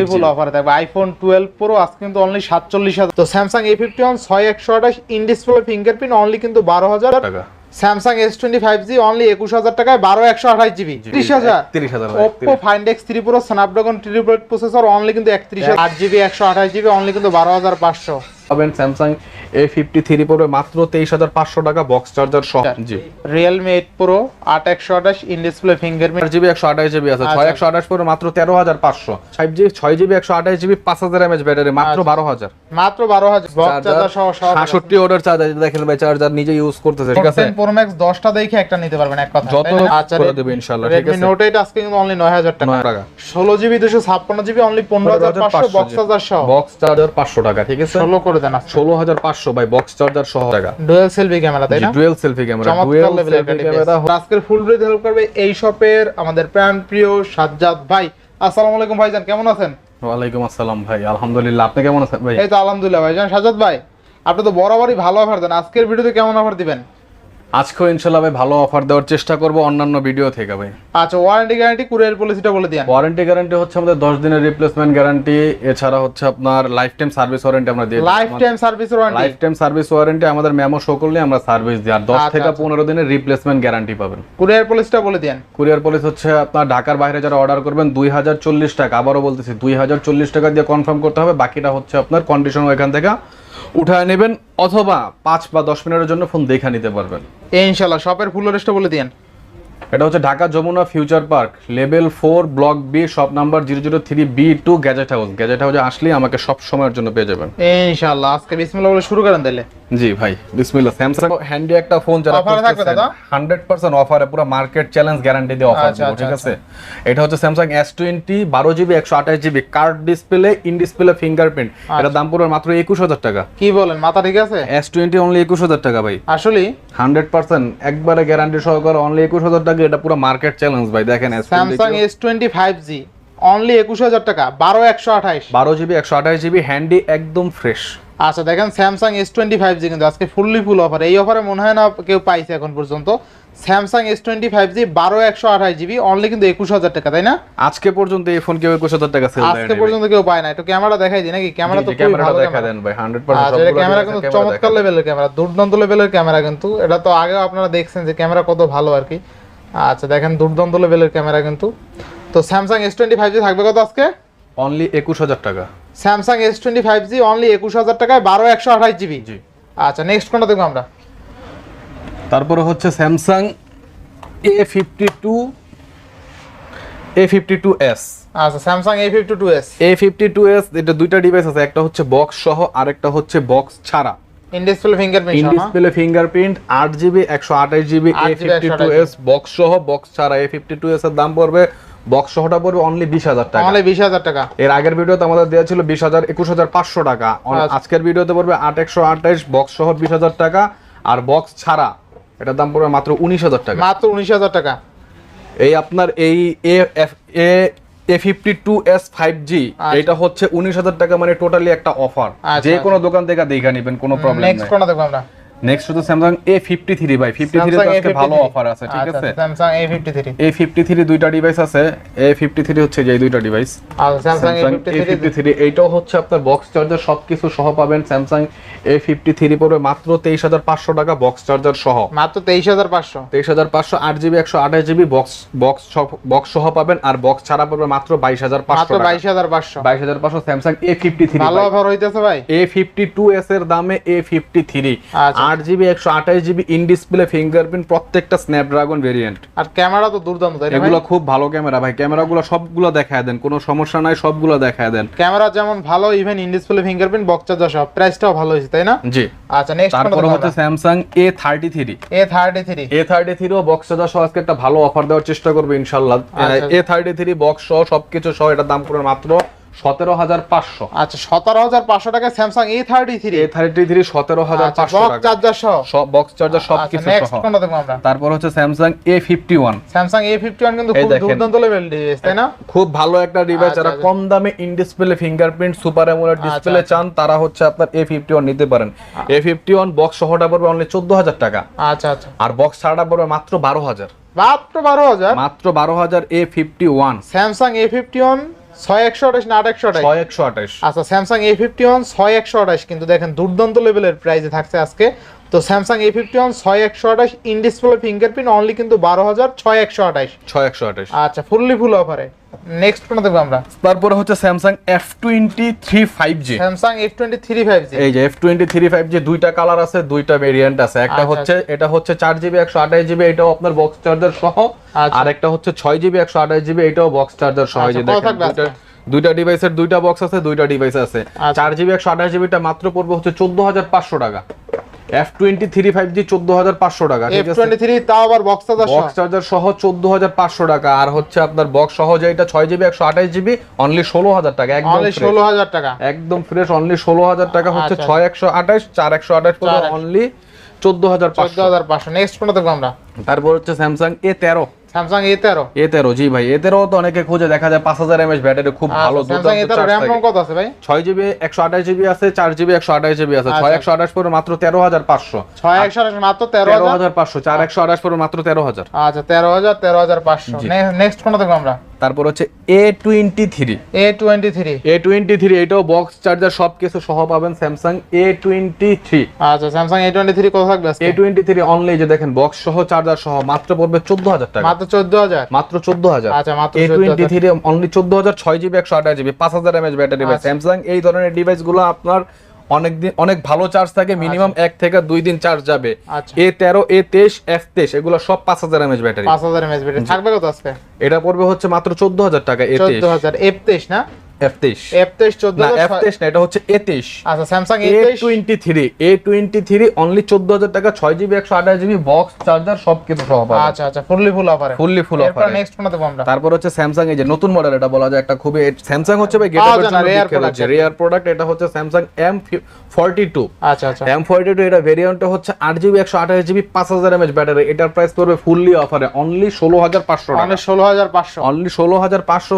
Fully full offer থাকবে। IPhone twelve pro আজকে কিন্তু অনলি সাতচল্লিশ হাজার। তো স্যামসাং এ ফিফটি ওয়ান ছয় একশো আঠাশ ইনডিসপ্লে ফিঙ্গারপ্রিন্ট অনলি কিন্তু বারো হাজার। টাকা। Samsung S twenty five G only একুশ হাজার টাকায় বারো একশো আঠাশ জিবি ত্রিশ হাজার। ত্রিশ হাজার Oppo find X three pro Snapdragon triple processor only কিন্তু একত্রিশ আট জিবি একশো আঠাশ জিবি অনলি কিন্তু বারো হাজার পাঁচশো। পাবেন স্যামসাং এ ফিফটি থ্রি পড়বে মাত্র তেইশ হাজার পাঁচশো টাকা বক্স চার্জার সহ। জি। রিয়েলমি এইট প্রো আট একশো আঠাশ ইন ডিসপ্লে ফিঙ্গারপ্রিন্ট চার জিবি একশো আঠাশ জিবি আছে। ছয় আচ্ছা। একশো আঠাশ পড়বে মাত্র তেরো হাজার পাঁচশো। ফাইভ জি ছয় জিবি একশো আঠাশ জিবি পাঁচ হাজার এমএচ ব্যাটারি মাত্র আচ্ছা। বারো হাজার। মাত্র বারো হাজার। সাতষট্টি অর্ডার চার্জার দেখেন ভাই চার্জার নিজে ইউজ করতেছে ঠিক আছে? প্রো ম্যাক্স দশটা দেখে একটা নিতে পারবেন এক কথা। যত আচ্ছা দেবে ইনশাল্লাহ ঠিক আছে। নোট এইট আজকে কিন্তু অনলি নয় হাজার টাকা। ষোলো জিবি দুশো ছাপ্পান্ন জিবি অনলি পনেরো হাজার পাঁচশো বক্স চার্জার সহ। বক্স চার্জার পাঁচশো টাকা ঠিক আছে? ষোলো করে দেন ষোলো হাজার পাঁচশো ভাই বক্স চার্জার সহ টাকা। ডুয়েল সেলফি ক্যামেরা তাই না? Dual selfie camera dual selfie camera আজকের ফুল হেল্প করবে এই শপের আমাদের প্রাণ প্রিয় সাজ্জাদ ভাই। আসসালামু আলাইকুম ভাইজান কেমন আছেন? ওয়ালাইকুম আসসালাম ভাই আলহামদুলিল্লাহ। আপনি কেমন আছেন ভাই? এই তো আলহামদুলিল্লাহ ভাইজান। সাজ্জাদ ভাই আপনি তো বরাবরই ভালো অফার দেন। আজকের ভিডিওতে কেমন অফার দিবেন? আজকেও ইনশাল্লাহ ভাই ভালো অফার দেওয়ার চেষ্টা করব অন্যান্য ভিডিও থেকে ভাই। আচ্ছা ওয়ারেন্টি গ্যারান্টি কুরিয়ার পলিসিটা বলে দিন ওয়ারেন্টি গ্যারান্টি হচ্ছে আমাদের দশ দিনের রিপ্লেসমেন্ট গ্যারান্টি এছাড়া হচ্ছে আপনার লাইফ টাইম সার্ভিস ওয়ারেন্টি আমরা দিয়ে life time service warranty life time service warranty আমাদের মেমো শো করলে আমরা সার্ভিস দিই। আর দশ আচ্ছা, থেকে আচ্ছা। পনেরো দিনের রিপ্লেসমেন্ট গ্যারান্টি পাবেন। কুরিয়ার পলিসিটা বলে দিন কুরিয়ার পলিসি হচ্ছে আপনার ঢাকার বাইরে যারা অর্ডার করবেন দুই হাজার চল্লিশ টাকা। আবারও বলতেছি দুই হাজার চল্লিশ টাকা দিয়ে কনফার্ম করতে হবে। বাকিটা হচ্ছে আপনার কন্ডিশন এখান থেকে। উঠায় নেবেন অথবা পাঁচ বা দশ মিনিটের জন্য ফোন দেখে নিতে পারবেন। এই ইনশাআল্লাহ শপের ফুল অ্যাড্রেসটা বলে দিন এটা হচ্ছে Dhaka Jamuna future park level four block B shop number zero zero three B two gadget house gadget হাউসে আসলেই আমাকে সব সময়ের জন্য পেয়ে যাবেন। এই ইনশাআল্লাহ আজকে বিসমিল্লাহ বলে শুরু করেন তাহলে। জি ভাই বিসমিল্লাহ। স্যামসাং হ্যান্ডি একটা ফোন যারা এ থাকবে দাদা? হান্ড্রেড পার্সেন্ট অফারে পুরো মার্কেট চ্যালেঞ্জ গ্যারান্টি দিয়ে অফার আচ্ছা, আচ্ছা, ঠিক আছে? এটা হচ্ছে স্যামসাং এস টোয়েন্টি বারো জিবি একশো আঠাশ GB card display in display fingerprint আচ্ছা। এটার দাম পড়বে মাত্র একুশ হাজার টাকা। কি বলেন মাথা ঠিক আছে? এস টোয়েন্টি অনলি একুশ হাজার টাকা ভাই। আসলে হান্ড্রেড পার্সেন্ট একবারে গ্যারান্টি সহকারে অনলি একুশ হাজার টাকা এটা পুরো মার্কেট চ্যালেঞ্জ ভাই দেখেন Samsung S twenty five G only একুশ হাজার টাকা বারো একশো আঠাইশ। বারো জিবি একশো আঠাশ জিবি হ্যান্ডি একদম ফ্রেশ আচ্ছা দেখেন Samsung S twenty five G কিন্তু আজকে ফুললি ফুল অফার এই অফারে মনে হয় না কেউ পাইছে এখন পর্যন্ত। Samsung S twenty five G বারো একশো আঠাশ জিবি অনলি কিন্তু একুশ হাজার টাকা তাই না? আজকে পর্যন্ত এই ফোন কেউ একুশ হাজার টাকা সেল আজকে পর্যন্ত কেউ পায় না। একটু ক্যামেরা দেখাই দিই নাকি? ক্যামেরা তো ক্যামেরাটা ভালো দেখা দেন ভাই হান্ড্রেড আচ্ছা এটা ক্যামেরা কিন্তু পার্সেন্ট চমৎকার লেভেলের ক্যামেরা দুর্দান্ত লেভেলের ক্যামেরা কিন্তু। এটা তো আগে আপনারা দেখছেন যে ক্যামেরা কত ভালো আর কি। আচ্ছা দেখেন দুর্দান্ত লেভেলের ক্যামেরা কিন্তু। তো Samsung S twenty five G থাকবে কত আজকে? অনলি একুশ হাজার টাকা। Samsung S twenty five G only একুশ হাজার টাকায় বারো একশো আঠাশ জিবি জি। আচ্ছা নেক্সট কোনটা দেখব আমরা? তারপরে হচ্ছে Samsung A fifty two A fifty two S আচ্ছা Samsung A fifty two S A fifty two S এটা দুইটা ডিভাইস আছে একটা হচ্ছে বক্স সহ আরেকটা হচ্ছে বক্স ছাড়া। In display fingerprint display fingerprint আট জিবি একশো আঠাশ GB A fifty two S box সহ বক্স ছাড়া এ ফিফটি টু এস এর দাম পড়বে। বক্স সহটা পড়বে অনলি বিশ হাজার টাকা। অনলি টাকা। এর আগের ভিডিওতে আমাদের দেওয়া ছিল বিশ হাজার একুশ হাজার পাঁচশো টাকা। আচ্ছা। আজকের ভিডিওতে পড়বে আট একশো আঠাইশ বক্স সহ বিশ হাজার টাকা। আর বক্স ছাড়া এটার দাম পড়বে মাত্র উনিশ হাজার টাকা। মাত্র উনিশ হাজার টাকা। এই আপনার এই A A A fifty two S five G আচ্ছা। এটা হচ্ছে উনিশ হাজার টাকা মানে টোটালি একটা অফার আচ্ছা, যে কোনো দোকান থেকে দেখে নিবেন কোনো প্রবলেম নেই। দেখব আমরা? নেক্সট হচ্ছে স্যামসাং এ ফিফটি থ্রি ভাই ফিফটি থ্রি আজকে ভালো অফার আছে ঠিক আচ্ছা, আছে? Samsung A fifty three A fifty three দুইটা ডিভাইস আছে। এ ফিফটি থ্রি হচ্ছে যে দুইটা device Samsung A fifty three এইটাও হচ্ছে আপনার বক্স চার্জার সবকিছু সহ পাবেন স্যামসাং এ ফিফটি থ্রি পড়বে মাত্র তেইশ হাজার পাঁচশো টাকা বক্স চার্জার সহ। মাত্র তেইশ হাজার পাঁচশো। তেইশ হাজার পাঁচশো আট জিবি একশো আঠাশ জিবি বক্স বক্স বক্স সহ পাবেন আর বক্স ছাড়া পড়বে মাত্র বাইশ হাজার পাঁচশো বাইশ হাজার পাঁচশো। বাইশ হাজার পাঁচশো স্যামসাং এ ফিফটি থ্রি ভালো অফার হইতেছে ভাই। এ ফিফটি টু এস এর দামে এ ফিফটি থ্রি আচ্ছা। আট জিবি একশো আঠাশ জিবি ইন ডিসপ্লে ফিঙ্গারপ্রিন্ট প্রত্যেকটা স্ন্যাপড্রাগন ভেরিয়েন্ট আর ক্যামেরা তো দুর্দান্ত তাই এগুলো খুব ভালো ক্যামেরা ভাই। ক্যামেরাগুলো সবগুলো দেখায় দেন কোনো সমস্যা নাই সবগুলো দেখায় দেন। ক্যামেরা যেমন ভালো even in display fingerprint box charger সব। প্রাইসটাও ভালো হয়েছে তাই না? জি। আচ্ছা নেক্সট তারপরে হচ্ছে Samsung A thirty three A thirty three A thirty three O charger সহ আজকে একটা ভালো অফার দেওয়ার চেষ্টা করব ইনশাল্লাহ। আচ্ছা। এ থার্টি থ্রি বক্স সহ সবকিছু সহ এটার দাম পড়বে মাত্র সতেরো হাজার পাঁচশো। আচ্ছা সতেরো হাজার পাঁচশো টাকা Samsung A thirty three A thirty three সতেরো হাজার পাঁচশো বক্স চার্জার সহ? সব বক্স চার্জার আচ্ছা দেখব আমরা? তারপর হচ্ছে Samsung A fifty one Samsung A fifty one কিন্তু খুব দুর্দান্ত লেভেল ডিভাইস তাই না? খুব ভালো একটা ডিভাইস আচ্ছা, যারা আচ্ছা। কম দামে in display fingerprint super AMOLED display আচ্ছা। চান তারা হচ্ছে আপনার এ ফিফটি ওয়ান নিতে পারেন। এ ফিফটি ওয়ান বক্স সহটা পড়বে অনলি চোদ্দ হাজার টাকা। আচ্ছা আচ্ছা। আর বক্স ছাড়াটা পড়বে মাত্র বারো হাজার। মাত্র বারো হাজার? মাত্র বারো হাজার A fifty one Samsung A fifty one ছয় একশো আঠাশ না আট একশো আঠাশ? ছয় একশো আঠাশ। আচ্ছা স্যামসাং এ ফিফটি ওয়ান ছয় একশো আঠাশ কিন্তু দেখেন দুর্দান্ত লেভেলের প্রাইসে থাকছে আজকে তো স্যামসাং এ ফিফটি ওয়ান ছয় একশো আঠাশ ইন ডিসপ্লে ফিঙ্গারপ্রিন্ট অনলি কিন্তু বারো হাজার ছয় একশো আঠাশ। ছয় একশো আঠাশ। আচ্ছা ফুললি ফুল অফারে নেক্সট কোনটা দেখব আমরা? তারপরে হচ্ছে Samsung F twenty three five G Samsung F twenty three five G এই যে F twenty three five G দুইটা কালার আছে দুইটা ভেরিয়েন্ট আছে। একটা আচ্ছা, হচ্ছে এটা হচ্ছে চার জিবি একশো আঠাশ জিবি এটাও আপনার বক্স চার্জার সহ। আচ্ছা। আর একটা হচ্ছে ছয় জিবি একশো আঠাশ জিবি এটাও বক্স চার্জার সহ। যে আচ্ছা, দেখেন দুইটা ডিভাইসের দুইটা বক্স আছে দুইটা ডিভাইস আছে। আচ্ছা। চার জিবি একশো আঠাশ জিবিটা মাত্র পড়বে হচ্ছে চোদ্দ হাজার পাঁচশো টাকা। F twenty three five G চোদ্দ হাজার পাঁচশো টাকা এফ টোয়েন্টি থ্রি তাও আবার বক্স চার্জার বক্স চার্জার সহ চোদ্দ হাজার পাঁচশো টাকা আর হচ্ছে আপনার বক্স সহ যে এটা ছয় জিবি একশো আঠাশ জিবি অনলি ষোলো হাজার টাকা একদম ষোলো হাজার টাকা। একদম ফ্রেশ অনলি ষোলো হাজার টাকা হচ্ছে আচ্ছা। ছয় একশো আঠাশ চার একশো আঠাশ করে 4100 অনলি চোদ্দ হাজার চোদ্দ হাজার পাঁচশো। নেক্সট কোনটা দেখব আমরা। তারপর হচ্ছে স্যামসাং এ তেরো স্যামসাং এ তেরো এ তেরো জি ভাই এ তেরো তো অনেকে খুঁজে দেখা যায় পাঁচ হাজার এমএচ ব্যাটারি খুব ভালো স্যামসাং এ তেরো র্যাম কত আছে ভাই? ছয় জিবি একশো আঠাশ জিবি আছে চার জিবি একশো আঠাশ জিবি আছে ছয় আচ্ছা। একশো আঠাশ পরে মাত্র তেরো হাজার পাঁচশো। ছয় একশো আঠাশ মাত্র তেরো তেরো হাজার হাজার পাঁচশো। চার একশো আঠাশ পরে মাত্র তেরো হাজার। আচ্ছা তেরো হাজার তেরো হাজার পাঁচশো। নেক্সট কোনটা দেখব আমরা? তারপর হচ্ছে A twenty three A twenty three A twenty three এটাও বক্স চার্জার সব কিছু সহ পাবেন স্যামসাং এ টোয়েন্টি থ্রি আচ্ছা স্যামসাং এ টোয়েন্টি থ্রি কত থাকবে এ টোয়েন্টি থ্রি অনলি যে দেখেন বক্স সহ চার্জার সহ মাত্র পড়বে চোদ্দ হাজার টাকা। মাত্র চোদ্দ হাজার? মাত্র চোদ্দ হাজার। আচ্ছা, মাত্র এ 14,000 টোয়েন্টি থ্রি অনলি চোদ্দ হাজার ছয় জিবি একশো আঠাশ জিবি পাঁচ হাজার এমএচ ব্যাটারি আচ্ছা। স্যামসাং এই ধরনের ডিভাইসগুলো আপনার অনেক দিন অনেক ভালো চার্জ থাকে মিনিমাম এক থেকে দুই দিন চার্জ যাবে। আচ্ছা। এ তেরো এ তেইশ এফ তেইশ এগুলো সব পাঁচ হাজার এমএচ ব্যাটারি পাঁচ হাজার এমএস ব্যাটারি থাকবে কত আজকে? এটা পড়বে হচ্ছে মাত্র চোদ্দ হাজার টাকা এ তেইশ। হাজার এফ তেইশ না? এফ তেইশ এফ তেইশ চোদ্দ না এটা হচ্ছে এ তেইশ আচ্ছা অনলি টাকা বক্স চার্জার সব কিছু সহ পাবেন আচ্ছা আচ্ছা ফুললি ফুল অফারে ফুললি ফুল এরপর নেক্সট কোনটা দেবো আমরা। তারপর হচ্ছে স্যামসাং এই যে নতুন মডেল এটা বলা যায় একটা খুবই হচ্ছে ভাই রেয়ার প্রোডাক্ট এটা হচ্ছে আচ্ছা আচ্ছা। এটা ভেরিয়েন্টটা হচ্ছে ব্যাটারি এটার প্রাইস পড়বে ফুললি অফারে অনলি ষোলো হাজার পাঁচশো টাকা। অনেক ষোলো হাজার পাঁচশো। অনলি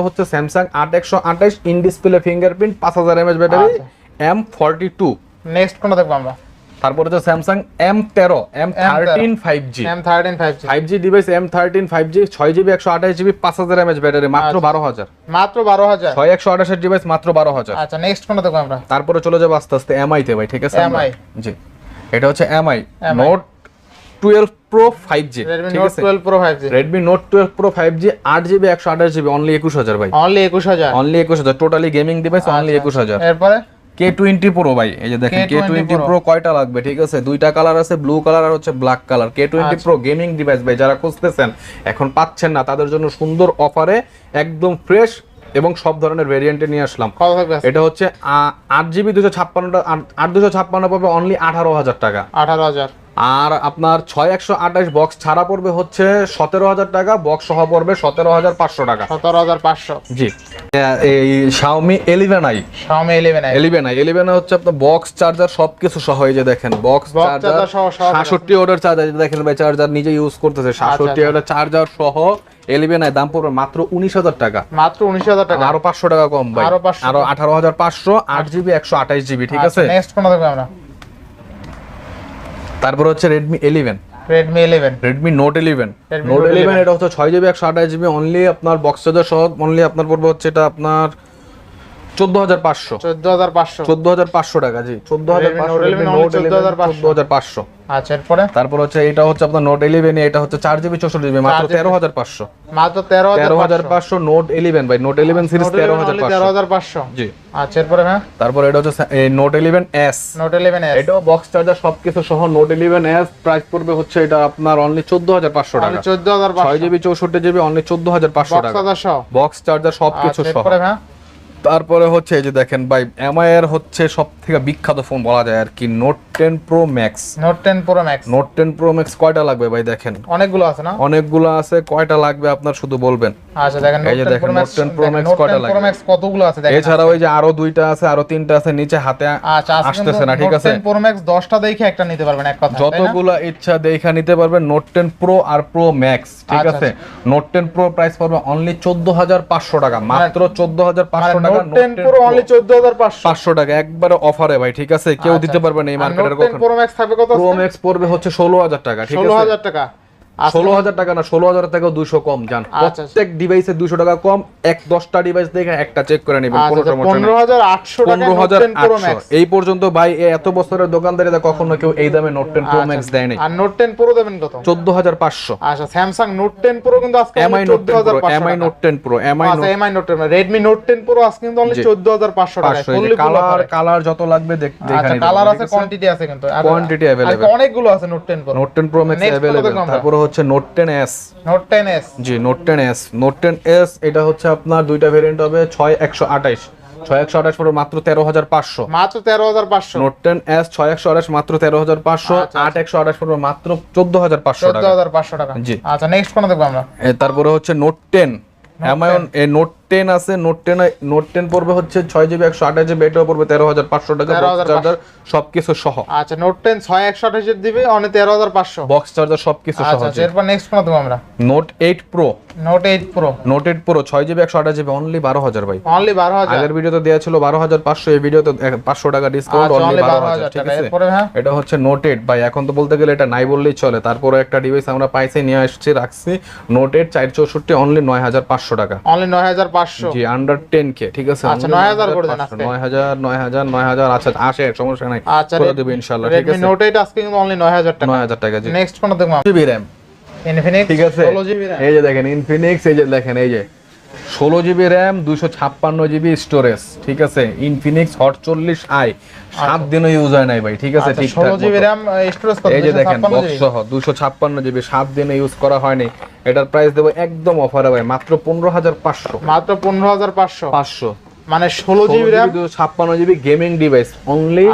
হচ্ছে ইন ডিসপ্লে ফিঙ্গারপ্রিন্ট পাঁচ হাজার এমএচ ব্যাটারি আচ্ছা। এম ফর্টি টু নেক্সট কোনটা দেখব আমরা? তারপর হচ্ছে স্যামসাং এম তেরো M thirteen five G M thirteen five G five G device M thirteen five G ছয় জিবি একশো আঠাশ জিবি পাঁচ হাজার এমএচ ব্যাটারি মাত্র আচ্ছা। বারো হাজার। মাত্র বারো হাজার? ছয় একশো আঠাশের ডিভাইস মাত্র বারো হাজার। আচ্ছা নেক্সট কোনটা দেখব আমরা? তারপরে চলে যাব আস্তে আস্তে এমআই তে ভাই ঠিক আছে? Mi G. এটা হচ্ছে Mi Note twelve Pro five G ঠিক আছে? Redmi Note twelve Pro five G আট জিবি একশো আঠাশ জিবি অনলি একুশ হাজার ভাই। অনলি একুশ হাজার। অনলি একুশ হাজার টোটালি গেমিং ডিভাইস অনলি একুশ হাজার। এরপরে? কে টোয়েন্টি প্রো ভাই এই যে দেখেন কে টোয়েন্টি প্রো কয়টা লাগবে ঠিক আছে? দুইটা কালার আছে ব্লু কালার আর হচ্ছে black colour K twenty. Pro gaming device ভাই যারা খুঁজতেছেন এখন পাচ্ছেন না তাদের জন্য সুন্দর অফারে একদম ফ্রেশ এবং সব ধরনের ভেরিয়েন্টে নিয়ে আসলাম? এটা হচ্ছে আট জিবি দুশো ছাপ্পান্নটা আট দুশো ছাপ্পান্ন পাবে অনলি আঠারো হাজার টাকা। আঠারো হাজার। আর আপনার ছয় একশো আঠাশ বক্স ছাড়া পড়বে হচ্ছে সতেরো হাজার টাকা বক্স সহ পড়বে সতেরো হাজার পাঁচশো টাকা। সতেরো হাজার পাঁচশো। জি। এই Xiaomi eleven i Xiaomi eleven i eleven i eleven হচ্ছে আপনার বক্স চার্জার সবকিছু সহ এই যে দেখেন বক্স চার্জার সাতষট্টি অর্ডার চার্জার দেখেন ভাই চার্জার নিজে ইউজ করতেছে। সাতষট্টি আচ্ছা। অর্ডার চার্জার সহ এলিভেন আই দাম পড়বে মাত্র উনিশ হাজার টাকা। মাত্র উনিশ হাজার টাকা। আরও পাঁচশো টাকা কম ভাই। আরও 500 আরও আঠারো হাজার পাঁচশো আট জিবি একশো আঠাশ জিবি ঠিক আছে? নেক্সট কোনটা দেখব আমরা। তারপর হচ্ছে Redmi eleven Redmi eleven Redmi Note eleven Note Note eleven 11 এটা হচ্ছে ছয় জিবি একশো আঠাশ জিবি অনলি আপনার বক্স চার্জার সহ অনলি আপনার পড়বে হচ্ছে এটা আপনার চোদ্দ হাজার পাঁচশো। চোদ্দ হাজার পাঁচশো। চোদ্দ হাজার পাঁচশো টাকা জি। চোদ্দ হাজার Redmi পাঁচশো Note 11 Redmi only Note eleven 14,500 চোদ্দ হাজার পাঁচশো। আচ্ছা এরপরে? তারপর হচ্ছে এটা হচ্ছে আপনার নোট ইলেভেন এটা হচ্ছে চার জিবি চৌষট্টি জিবি মাত্র তেরো হাজার পাঁচশো। মাত্র তেরো তেরো হাজার পাঁচশো নোট ইলেভেন ভাই নোট ইলেভেন সিরিজ তেরো হাজার তেরো হাজার পাঁচশো। জি। আচ্ছা এরপরে হ্যাঁ? তারপর এটা হচ্ছে Note eleven S Note eleven S এটাও বক্স চার্জার সবকিছু সহ নোট ইলেভেন এস প্রাইস পড়বে হচ্ছে এটা আপনার অনলি চোদ্দ হাজার পাঁচশো টাকা। চোদ্দ হাজার ছয় জিবি চৌষট্টি জিবি অনলি চোদ্দ হাজার পাঁচশো টাকা। বক্স চার্জার সবকিছু আচ্ছা সহ। হ্যাঁ? তারপরে হচ্ছে এই যে দেখেন ভাই এমআই এর হচ্ছে সব থেকে বিখ্যাত ফোন বলা যায় আর কি Note ten Pro Max Note ten Pro Max Note ten Pro Max কয়টা লাগবে ভাই দেখেন? অনেকগুলো আছে না? অনেকগুলো আছে কয়টা লাগবে আপনার শুধু বলবেন? আচ্ছা দেখেন এই যে দেখেন Note ten Pro Max Note 10 Note কয়টা টেন প্রো ম্যাক্স কতগুলো আছে দেখেন এছাড়াও ওই যে আরও দুইটা আছে আরও তিনটা আছে নিচে হাতে আচ্ছা আসতেছে না ঠিক আছে? প্রো ম্যাক্স দশটা দেখে একটা নিতে পারবেন এক কথা যতগুলা ইচ্ছা দেখা নিতে পারবেন নোট টেন প্রো আর প্রো ম্যাক্স ঠিক আচ্ছা, আছে? নোট টেন প্রো প্রাইস পড়বে অনলি চোদ্দ হাজার পাঁচশো টাকা মাত্র চোদ্দ হাজার পাঁচশো টাকা। নোট প্রো অনলি টাকা একবারে অফারে ভাই ঠিক আছে? কেউ দিতে পারবে না এই মার্কেটের নোট টেন কখন? প্রো ম্যাক্স থাকবে কত প্রো ম্যাক্স পড়বে হচ্ছে ষোলো হাজার টাকা ঠিক ষোলো আছে হাজার টাকা। আজকে- ষোলো হাজার টাকা না ষোলো হাজার টাকা দুশো কম যান আচ্ছা, আচ্ছা। প্রত্যেক ডিভাইসে দুশো টাকা কম এক দশটা ডিভাইস দেখে একটা চেক করে নেবেন কোনো আচ্ছা সমস্যা নেই। পনেরো হাজার আটশো এই পর্যন্ত ভাই এত বছরের দোকানদারিতে কখনো কেউ এই দামে নোট টেন প্রো ম্যাক্স দেয়নি। আর নোট টেন প্রো দেবেন কত? চোদ্দ হাজার পাঁচশো। আচ্ছা স্যামসাং নোট টেন প্রো কিন্তু আজকে Mi Note ten Pro Mi Note ten Pro Mi আচ্ছা Mi Note ten Redmi Note ten Pro আজকে কিন্তু অনলি। চোদ্দ হাজার পাঁচশো টাকা কালার কালার যত লাগবে দেখ আচ্ছা কালার আছে কোয়ান্টিটি আছে? কিন্তু। Quantity আর অনেকগুলো আছে Note ten Pro Note ten Pro Max available তারপরে হচ্ছে Note ten S Note ten S G Note ten S Note ten S এটা হচ্ছে আপনার দুইটা ভেরিয়েন্ট হবে ছয় একশো আঠাইশ ছয় একশো আঠাশ পড়বে মাত্র তেরো হাজার পাঁচশো। মাত্র তেরো হাজার পাঁচশো। নোট টেন এস ছয় একশো আঠাশ মাত্র তেরো হাজার পাঁচশো আচ্ছা, আট একশো আঠাশ পড়বে মাত্র চোদ্দ হাজার পাঁচশো চোদ্দ হাজার পাঁচশো টাকা। জি। আচ্ছা নেক্সট কোন দেখব আমরা? তারপরে হচ্ছে নোট টেন অ্যামায়ন এ নোট টেন আছে নোট টেন নোট টেন পড়বে হচ্ছে ছয় জিবি একশো আঠাশ জিবি এটাও পড়বে তেরো হাজার পাঁচশো টাকা বক্স চার্জার সবকিছু সহ। আচ্ছা নোট টেন ছয় একশো আঠাশের দিবে অনেক তেরো হাজার পাঁচশো। বক্স চার্জার সবকিছু সহ আচ্ছা আচ্ছা এরপর নেক্সট কোন দেখব আমরা? Note eight Pro Note eight Pro Note eight Pro ছয় জিবি একশো আঠাশ জিবি অনলি বারো হাজার ভাই। অনলি বারো হাজার। আগের ভিডিওতে দেওয়া ছিল বারো হাজার পাঁচশো এই ভিডিওতে পাঁচশো টাকা ডিসকাউন্ট আচ্ছা অনলি বারো হাজার ঠিক আছে? হ্যাঁ? এটা হচ্ছে নোট এইট ভাই এখন তো বলতে গেলে এটা নাই বললেই চলে। তারপরে একটা ডিভাইস আমরা পাইছি নিয়ে আসছি রাখছি। নোট এইট চার চৌষট্টি অনলি নয় হাজার পাঁচশো টাকা। অনলি নয় হাজার জি আন্ডার টেন কে ঠিক আছে? আচ্ছা, 9,000 করে দেন আজকে। নয় হাজার নয় হাজার নয় হাজার আচ্ছা আসে সমস্যা নাই। আচ্ছা করে দেবো ইনশাল্লাহ ঠিক আছে? নোট এইট আজকে কিন্তু অনলি নয় হাজার টাকা। জি। নেক্সট কোন দেখব? আমরা জিবি র্যাম ইনফিনিক্স ঠিক আছে এই যে দেখেন ইনফিনিক্স এই যে দেখেন এই যে। ষোলো জিবি র্যাম দুশো ছাপ্পান্ন জিবি স্টোরেজ ঠিক আছে? ইনফিনিক্স হট চল্লিশ আই সাত দিনও ইউজ হয় নাই ভাই ঠিক আছে? ঠিক আচ্ছা, ষোলো জিবি র্যাম স্টোরেজ এই যে দেখেন 256 বক্স সহ দুশো ছাপ্পান্ন জিবি সাত দিনে ইউজ করা হয়নি। এটার প্রাইস দেবো একদম অফারে ভাই মাত্র পনেরো হাজার পাঁচশো। মাত্র পনেরো হাজার পাঁচশো। পাঁচশো। মানে ষোলো জিবি র্যাম ছাপ্পান্ন জিবি গেমিং ডিভাইস অনলি।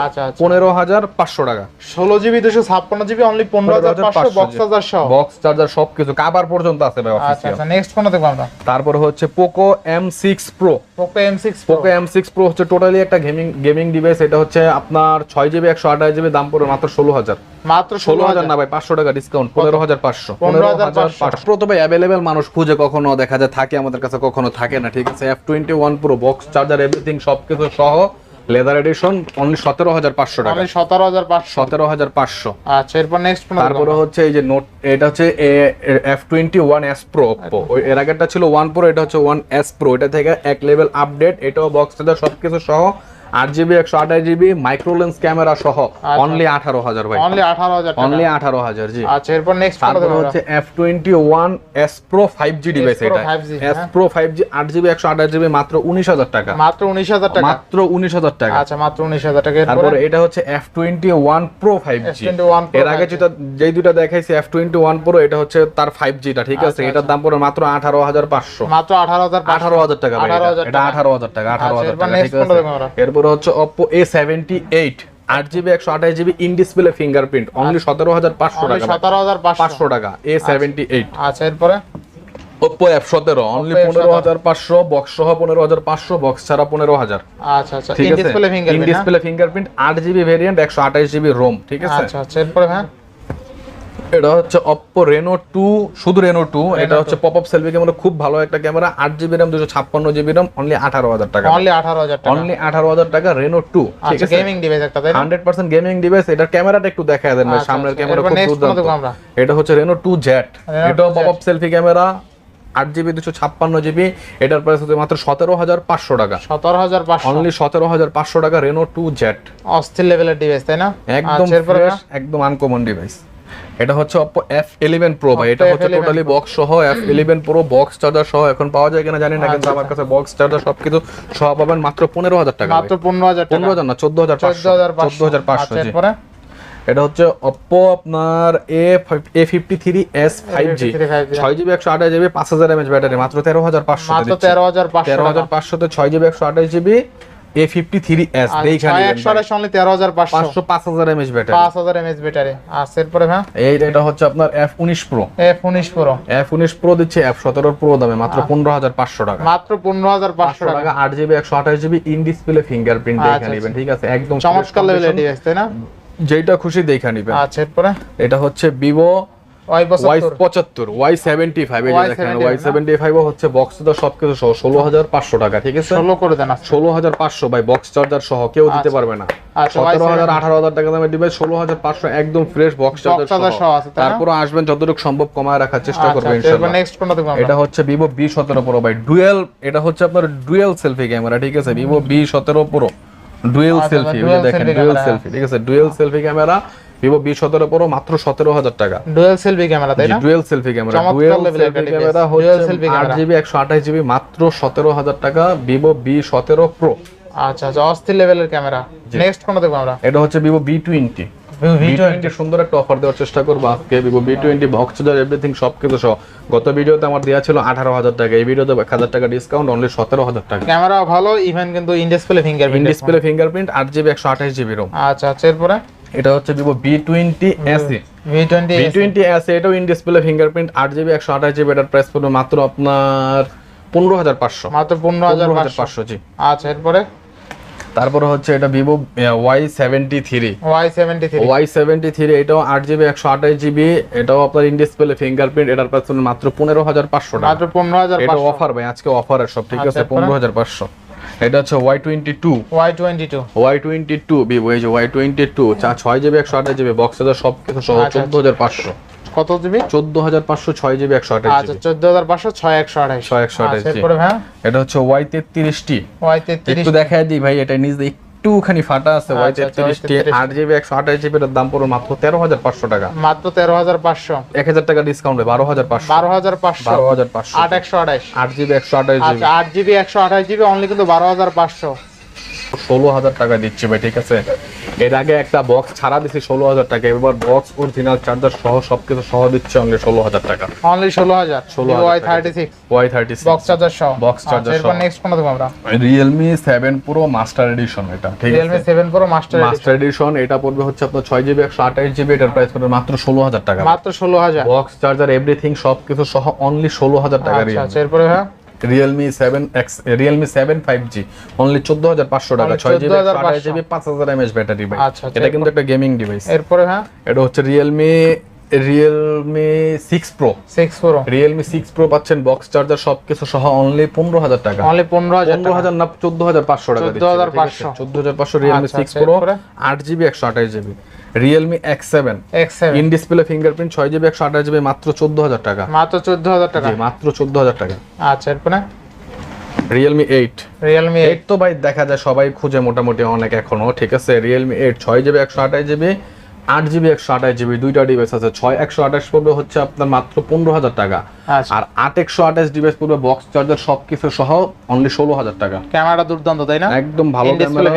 পনেরো হাজার পাঁচশো টাকা। ষোলো জিবি দুশো ছাপ্পান্ন জিবি অনলি পনেরো হাজার পাঁচশো বক্স চার্জার সহ। বক্স চার্জার সবকিছু। কাবার পর্যন্ত আছে ভাই আচ্ছা অফিসিয়াল আচ্ছা নেক্সট ফোন দেখব আমরা। তারপর হচ্ছে Poco M six Pro Poco M six Poco M six Pro হচ্ছে টোটালি একটা গেমিং গেমিং ডিভাইস এটা হচ্ছে আপনার ছয় জিবি একশো আঠাশ জিবি দাম পড়বে মাত্র ষোলো হাজার। মাত্র ষোলো হাজার না ভাই পাঁচশো টাকা ডিসকাউন্ট পনেরো হাজার পাঁচশো। পনেরো হাজার 15,500 পাঁচশো। প্রো তো ভাই অ্যাভেলেবেল মানুষ খুঁজে কখনো দেখা যায় থাকে আমাদের কাছে কখনো থাকে না ঠিক আছে? F twenty one Pro box charger everything সবকিছু সহ লেদার এডিশন অনলি সতেরো হাজার পাঁচশো টাকা। সতেরো হাজার পাঁচশো। সতেরো হাজার পাঁচশো। আচ্ছা এরপর নেক্সট তারপরে হচ্ছে এই যে নোট এটা হচ্ছে F twenty one S Pro Oppo এর আগেরটা ছিল ওয়ান প্রো এটা হচ্ছে ওয়ান এস প্রো এটা থেকে এক লেভেল আপডেট এটাও বক্স সব সবকিছু সহ আট জিবি একশো আঠাশ জিবি মাইক্রোলেন্স ক্যামেরা সহ। অনলি আঠারো হাজার ভাই। অনলি আঠারো হাজার অনলি আঠারো হাজার জি। আচ্ছা এরপর নেক্সট তারপরে হচ্ছে F twenty one S Pro five G device এটা। এস। প্রো ফাইভ জি আট জিবি একশো আঠাশ জিবি মাত্র উনিশ হাজার টাকা। মাত্র উনিশ হাজার টাকা। মাত্র উনিশ হাজার টাকা। আচ্ছা মাত্র উনিশ হাজার টাকা। এরপরে? তারপরে এটা হচ্ছে F twenty one Pro five G এর আগে যেটা যেই দুটা দেখাইছি এফ টোয়েন্টি ওয়ান প্রো এটা হচ্ছে তার ফাইভ জিটা ঠিক আছে? আচ্ছা, এটার দাম পড়ে মাত্র আঠারো হাজার পাঁচশো। মাত্র আঠারো হাজার আঠারো হাজার টাকা আঠারো এটা। হাজার আঠারো হাজার টাকা আঠারো আচ্ছা, হাজার টাকা ঠিক আছে? দেখব এরপরে হচ্ছে অপো এ সেভেন্টি এইট আট জিবি একশো আঠাশ GB in display fingerprint only সতেরো হাজার পাঁচশো টাকা। সতেরো হাজার পাঁচশো। টাকা এ সেভেন্টি এইট আচ্ছা। এরপরে? ওপো এফ সতেরো অনলি Oppo F17 পনেরো হাজার পাঁচশো বক্স সহ পনেরো হাজার পাঁচশো বক্স ছাড়া পনেরো হাজার। আচ্ছা আচ্ছা। ঠিক আছে? ডিসপ্লে ইন ডিসপ্লে ফিঙ্গারপ্রিন্ট আট জিবি ভেরিয়েন্ট একশো আঠাশ জিবি রোম ঠিক আছে? আচ্ছা আচ্ছা এরপরে হ্যাঁ? এটা হচ্ছে অপো রেনো টু শুধু রেনো টু এটা হচ্ছে পপ আপ সেলফি ক্যামেরা খুব ভালো একটা ক্যামেরা আট জিবি র্যাম দুশো ছাপ্পান্ন জিবি র্যাম অনলি আঠারো হাজার টাকা। অনলি আঠারো হাজার টাকা। অনলি আঠারো হাজার টাকা রেনো টু ঠিক আচ্ছা আছে? গেমিং ডিভাইস একটা হান্ড্রেড পার্সেন্ট গেমিং ডিভাইস এটার ক্যামেরাটা একটু দেখা দেন আচ্ছা, সামনের আচ্ছা। ক্যামেরা খুব দুর্দান্ত। এটা হচ্ছে রেনো টু জেট এটাও পপ আপ সেলফি ক্যামেরা আট জিবি দুশো ছাপ্পান্ন জিবি এটার প্রাইস হচ্ছে মাত্র সতেরো হাজার পাঁচশো টাকা। সতেরো হাজার পাঁচশো। অনলি সতেরো হাজার পাঁচশো টাকা রেনো টু জেট অস্থির লেভেলের ডিভাইস তাই না? একদম আচ্ছা একদম আনকমন ডিভাইস এটা হচ্ছে Oppo F11 Pro ভাই। এটা হচ্ছে টোটালি বক্স সহ F11 Pro বক্স চার্জার সহ। এখন পাওয়া যায় কিনা জানি না কিন্তু আচ্ছা, আমার কাছে বক্স চার্জার সবকিছু সহ পাবেন মাত্র পনেরো হাজার টাকা মাত্র পনেরো হাজার টাকা। পনেরো হাজার না চোদ্দ হাজার চোদ্দ হাজার চোদ্দ হাজার পাঁচশো আচ্ছা জি। এটা হচ্ছে Oppo আপনার A A fifty three S five G A53 5G ছয় জিবি একশো আঠাশ জিবি পাঁচ হাজার এমএচ ব্যাটারি মাত্র তেরো হাজার পাঁচশো মাত্র তেরো হাজার পাঁচশো তেরো হাজার পাঁচশোতে ছয় জিবি একশো আঠাশ GB A fifty three S আর ছয় একশো তেরো হাজার পাঁচশো। পাঁচশো পাঁচ হাজার এমএচ ব্যাটারি পাঁচ হাজার এমএচ ব্যাটারি এরপরে হ্যাঁ এই এটা হচ্ছে আপনার এফ উনিশ প্রো এফ উনিশ প্রো এফ উনিশ প্রো দিচ্ছে এফ সতেরো প্রো দামে মাত্র পনেরো হাজার পাঁচশো টাকা। মাত্র পনেরো হাজার পাঁচশো টাকা। আট জিবি একশো আঠাশ জিবি ইন ডিসপ্লে ফিঙ্গারপ্রিন্ট আচ্ছা, আচ্ছা। নিবেন ঠিক আছে? একদম চমৎকার লেভেলের ডিভাইস তাই না? যেটা খুশি দেখে নিবেন। আচ্ছা এরপরে? এটা হচ্ছে ভিভো ওয়াই ওয়াই পঁচাত্তর পঁচাত্তর ওয়াই সেভেন্টি ফাইভ এই যে দেখেন Y75 ওয়াই সেভেন্টি ফাইভ হচ্ছে বক্স সবকিছু সহ ষোলো হাজার পাঁচশো টাকা ঠিক আছে? ষোলো করে দেন ষোলো হাজার পাঁচশো বাই বক্স চার্জার সহ কেউ দিতে আচ্ছা। পারবে না। আচ্ছা, সতেরো হাজার আঠারো হাজার টাকা দামের ডিভাইস ষোলো হাজার পাঁচশো একদম ফ্রেশ বক্স Box সহ। আছে, তাই না? তারপরে আসবেন যতটুকু সম্ভব কমায় রাখার চেষ্টা আচ্ছা করবেন আচ্ছা, এটা হচ্ছে ভিভো বি সতেরো প্রো ভাই ডুয়েল এটা হচ্ছে আপনার ডুয়েল সেলফি ক্যামেরা ঠিক আছে? ভিভো বি সতেরো প্রো ডুয়েল আচ্ছা, সেলফি দেখেন ডুয়েল সেলফি ঠিক আছে? Dual selfie camera Vivo V সতেরো প্রো মাত্র সতেরো হাজার টাকা। ডুয়াল সেলফি ক্যামেরা তাই না? Dual selfie camera dual selfie camera হচ্ছে selfie camera। জিবি একশো আঠাশ জিবি মাত্র সতেরো হাজার টাকা ভিভো বি সতেরো প্রো আচ্ছা আচ্ছা অস্থির লেভেলের ক্যামেরা নেক্সট কোনটা দেখব আমরা? এটা হচ্ছে ভিভো বি টোয়েন্টি সুন্দর একটা অফার দেওয়ার চেষ্টা করব আজকে। Vivo V twenty box charger everything সব কিছু সহ। গত ভিডিওতে আমার দেওয়া ছিল আঠারো হাজার টাকা। এই ভিডিওতে এক হাজার টাকা ডিসকাউন্ট অনলি সতেরো হাজার টাকা। ক্যামেরা ভালো ইভেন কিন্তু in display fingerprint display fingerprint আট জিবি একশো আঠাশ জিবি রোম আচ্ছা আচ্ছা এরপরে? এটা হচ্ছে Vivo V twenty SE V twenty SE এটাও ইন ডিসপ্লে ফিঙ্গারপ্রিন্ট আট জিবি একশো আঠাশ জিবি এটার প্রাইস পড়বে মাত্র আপনার পনেরো হাজার পাঁচশো। মাত্র পনেরো হাজার পাঁচশো। জি। আচ্ছা এরপরে? তারপরে হচ্ছে এটা Vivo Y seventy three Y seventy three Y seventy three এটাও আট জিবি একশো আঠাশ জিবি এটাও আপনার ইন ডিসপ্লে ফিঙ্গারপ্রিন্ট এটার প্রাইস পড়বে মাত্র পনেরো হাজার পাঁচশো টাকা। মাত্র পনেরো হাজার এটা অফার ভাই আজকে অফারের সব ঠিক আচ্ছা, আছে এরপরে? পনেরো হাজার পাঁচশো। এটা হচ্ছে Y twenty two Y twenty two Y twenty two Vivo এই যে ওয়াই টোয়েন্টি টু চা ছয় জিবি একশো আঠাশ জিবি বক্স হাজার সব কিছু সহ আচ্ছা, চোদ্দ হাজার পাঁচশো। কত জিবি? চোদ্দ হাজার পাঁচশো ছয় জিবি একশো আঠাশ আচ্ছা চোদ্দ হাজার পাঁচশো ছয় একশো আঠাশ। ছয় একশো আঠাশ আচ্ছা, হ্যাঁ এটা হচ্ছে ওয়াই তেত্রিশটি। ওয়াই তেত্রিশ একটু দেখায় দিই ভাই এটা নিজে একটুখানি ফাটা আছে ওয়াই তেত্রিশ টি তেত্রিশটি Y33 আট জিবি একশো আঠাশ জিবি এটার দাম পড়বে মাত্র তেরো হাজার পাঁচশো টাকা। মাত্র তেরো হাজার পাঁচশো। এক হাজার টাকা ডিসকাউন্ট বারো হাজার পাঁচশো। বারো হাজার পাঁচশো। বারো হাজার পাঁচশো। আট একশো আঠাশ। আট জিবি একশো আঠাশ জিবি আচ্ছা আট জিবি একশো আঠাশ জিবি অনলি কিন্তু বারো হাজার পাঁচশো। ষোলো হাজার টাকা দিচ্ছি ভাই ঠিক আছে? এর আগে একটা বক্স ছাড়া দিছি ষোলো হাজার টাকা এবার বক্স অরিজিনাল চার্জার সহ সবকিছু সহ দিচ্ছে অনলি ষোলো হাজার টাকা। অনলি ষোলো হাজার? ষোলো Y thirty six Y thirty six box charger সহ? Charger আচ্ছা, এরপর সহ। নেক্সট কোনটা দেবো আমরা? Realme seven Pro master edition এটা ঠিক Realme seven Pro master master edition এটা পড়বে হচ্ছে আপনার ছয় জিবি একশো আঠাশ জিবি এটার প্রাইস পড়বে মাত্র ষোলো হাজার টাকা। মাত্র ষোলো হাজার। বক্স চার্জার এভরিথিং সবকিছু সহ অনলি ষোলো হাজার টাকা আচ্ছা আচ্ছা এরপরে হ্যাঁ? Realme seven X Realme seven five G only চোদ্দ হাজার পাঁচশো টাকা ছয় জিবি আঠাশ জিবি পাঁচ হাজার এমএচ ব্যাটারি ভাই। আচ্ছা, আচ্ছা, এটা কিন্তু একটা গেমিং ডিভাইস এরপরে হ্যাঁ? এটা হচ্ছে Realme Realme six Pro six Pro Realme six Pro পাচ্ছেন বক্স চার্জার সবকিছু সহ অনলি পনেরো হাজার টাকা। অনলি পনেরো হাজার পনেরো হাজার না চোদ্দ হাজার পাঁচশো টাকা 14,500 চোদ্দ হাজার পাঁচশো। রিয়েলমি সিক্স প্রো আট জিবি একশো আঠাশ GB Realme X seven X seven in display fingerprint ছয় জিবি একশো আঠাশ জিবি মাত্র চোদ্দ হাজার টাকা। মাত্র চোদ্দ হাজার টাকা মাত্র চোদ্দ হাজার টাকা। আচ্ছা এরপরে? রিয়েলমি এইট রিয়েলমি এইট তো ভাই দেখা যায় সবাই খুঁজে মোটামুটি অনেক এখনও ঠিক আছে? রিয়েলমি এইট ছয় জিবি একশো আঠাশ জিবি আট জিবি একশো আঠাশ জিবি দুইটা ডিভাইস আছে। ছয় একশো আঠাশ পড়বে হচ্ছে আপনার মাত্র পনেরো হাজার টাকা। আর আট একশো আঠাশ ডিভাইস পড়বে বক্স চার্জার সবকিছু সহ অনলি ষোলো হাজার টাকা। ক্যামেরা দুর্দান্ত তাই না? একদম ভালো camera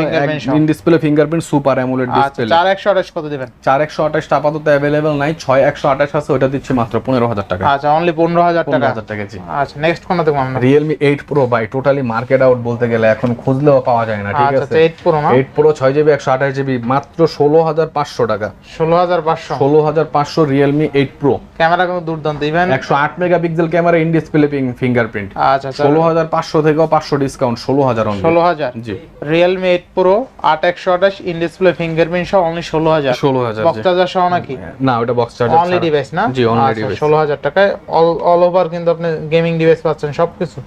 in display fingerprint super AMOLED আচ্ছা ডিসপ্লে চার একশো আঠাশ কত দিবেন? চার একশো আঠাশ আপাতত অ্যাভেলেবেল নাই ছয় একশো আঠাশ আছে ওটা দিচ্ছি মাত্র পনেরো হাজার টাকা। আচ্ছা অনলি পনেরো হাজার টাকা। হাজার টাকা জি। আচ্ছা নেক্সট কোনটা দেখব আমরা? Realme eight pro by totally market out বলতে গেলে এখন খুঁজলেও পাওয়া যায় না ঠিক আচ্ছা আছে? এইট প্রো না? এইট প্রো ছয় জিবি একশো আঠাশ জিবি মাত্র ষোলো হাজার পাঁচশো টাকা। ষোলো হাজার পাঁচশো। ষোলো হাজার পাঁচশো রিয়েলমি এইট প্রো ক্যামেরা কিন্তু দুর্দান্ত ইভেন একশো আট megapixel camera in display fingerprint. আচ্ছা আচ্ছা। ষোলো হাজার পাঁচশো থেকেও পাঁচশো ডিসকাউন্ট ষোলো হাজার ষোলো হাজার। জি। রিয়েলমি এইট প্রো আট একশো আঠাশ ইন ডিসপ্লে ফিঙ্গারপ্রিন্ট সহ অনলি ষোলো হাজার। ষোলো হাজার বক্স চার্জার সহ নাকি? না ওটা বক্স চার্জার অনলি ডিভাইস না? জি অনলি আচ্ছা ডিভাইস ষোলো হাজার টাকায় অল অল ওভার কিন্তু আপনি গেমিং ডিভাইস পাচ্ছেন সবকিছু।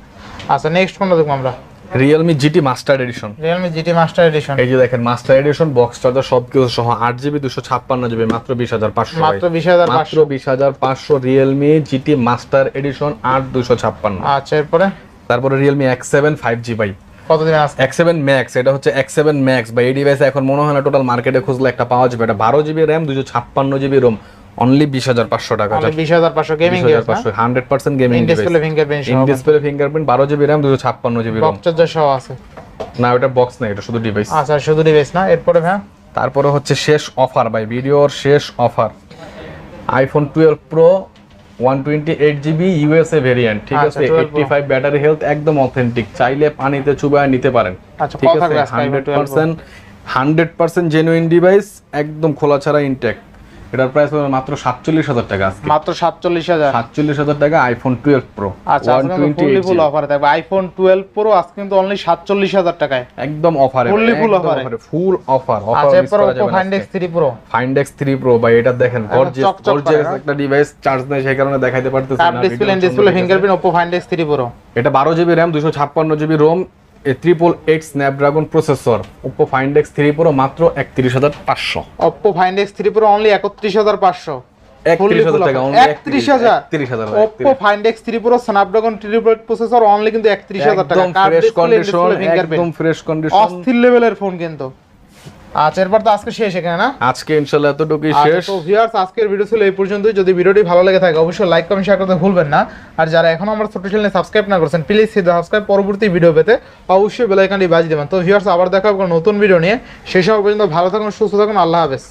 আচ্ছা নেক্সট কোনটা দেখব আমরা। Realme GT master edition Realme GT master edition এই যে দেখেন মাস্টার এডিশন বক্স চার্জার সবকিছু সহ আট জিবি দুশো ছাপ্পান্ন জিবি মাত্র বিশ হাজার পাঁচশো। মাত্র বিশ হাজার মাত্র বিশ হাজার পাঁচশো রিয়েলমি জিটি মাস্টার এডিশন আট দুশো ছাপ্পান্ন। আচ্ছা এরপরে? তারপরে Realme X seven five G by কত দিন আসছে এক্স সেভেন ম্যাক্স এটা হচ্ছে এক্স সেভেন ম্যাক্স বা এই ডিভাইস এখন মনে হয় না টোটাল মার্কেটে খুঁজলে একটা পাওয়া যাবে। এটা বারো জিবি র্যাম দুশো ছাপ্পান্ন জিবি রোম অনলি বিশ হাজার পাঁচশো টাকা অনলি বিশ হাজার পাঁচশো গেমিং ডিভাইস না? Hundred percent gaming in display fingerprint in display fingerprint বারো জিবি র্যাম দুশো ছাপ্পান্ন জিবি রোম চার্জার সহ আছে। না ওটা বক্স নেই এটা শুধু ডিভাইস আচ্ছা শুধু ডিভাইস না? এরপরে তারপরে হচ্ছে শেষ অফার ভাই ভিডিওর শেষ offer iPhone twelve pro one twenty eight GB USA variant ঠিক আচ্ছা, আছে? 12 এইটটি ফাইভ ব্যাটারি হেলথ একদম অথেন্টিক চাইলে পানিতে চুবায় নিতে পারেন। আচ্ছা, ঠিক আছে? থাকবে আজকে iPhone hundred percent hundred percent genuine device একদম খোলা ছাড়া ইনটেক এটার প্রাইস হবে মাত্র সাতচল্লিশ হাজার টাকা আজকে। মাত্র সাতচল্লিশ হাজার? সাতচল্লিশ হাজার টাকা আইফোন টুয়েলভ প্রো আচ্ছা ফুললি ফুল অফার থাকবে। আইফোন টুয়েলভ প্রো আজকে কিন্তু অনলি সাতচল্লিশ হাজার টাকায়। একদম অফারে full offer এ। ফুল অফার অফার আচ্ছা এরপর Oppo Find X three pro Find X three pro বা এটা দেখেন গর্জিয়াস গর্জিয়াস একটা ডিভাইস চার্জ নেই সেই কারণে দেখাইতে পারতেছি না display display fingerprint Oppo Find X three pro এটা বারো জিবি র্যাম দুশো ছাপ্পান্ন GB ROM triple eight Snapdragon processor Oppo Find X three pro মাত্র একত্রিশ হাজার পাঁচশো। Oppo Find X three pro only একত্রিশ হাজার পাঁচশো। একত্রিশ হাজার টাকা only একত্রিশ হাজার একত্রিশ হাজার। Oppo Find X three pro Snapdragon processor only কিন্তু একত্রিশ হাজার টাকা। একদম ফ্রেশ কন্ডিশন একদম ফ্রেশ কন্ডিশন অস্থির লেভেলের ফোন কিন্তু। আচ্ছা এরপর তো আজকে শেষ এখানে না? আজকে ইনশাআল্লাহ এতটুকুই আচ্ছা, শেষ। তো ভিউয়ার্স আজকের ভিডিও ছিল এই পর্যন্তই। যদি ভিডিওটি ভালো লেগে থাকে অবশ্যই লাইক কমেন্ট শেয়ার করতে ভুলবেন না। আর যারা এখনও আমার ছোট চ্যানেলে সাবস্ক্রাইব না করেছেন প্লিজ সাবস্ক্রাইব পরবর্তী ভিডিও পেতে অবশ্যই বেল আইকনটি বাজিয়ে দেবেন। তো ভিউয়ার্স আবার দেখা হবে নতুন ভিডিও নিয়ে। সেই সময় পর্যন্ত ভালো থাকুন সুস্থ থাকুন আল্লাহ হাফেজ।